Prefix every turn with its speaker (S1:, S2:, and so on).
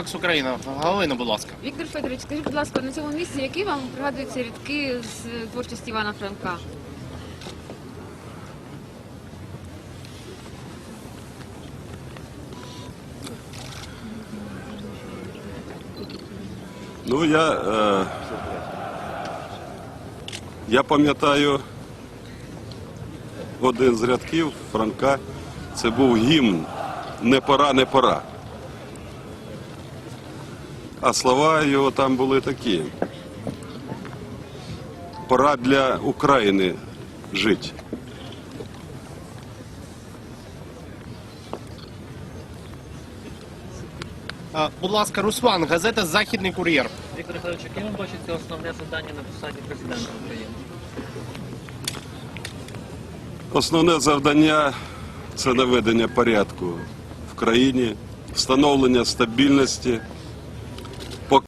S1: Пакс Україна. Галина, будь ласка.
S2: Віктор Федорович, скажіть, будь ласка, на цьому місці які вам пригадуються рядки з творчості Івана Франка?
S3: Ну, я, е, я пам'ятаю один з рядків Франка. Це був гімн Не пора, не пора. А слова його там були такі. Пора для України жити.
S1: Будь ласка, Руслан, газета Західний кур'єр.
S4: Віктор Федорович, яким ви бачите основне завдання на посаді президента України?
S3: Основне завдання це наведення порядку в країні, встановлення стабільності, по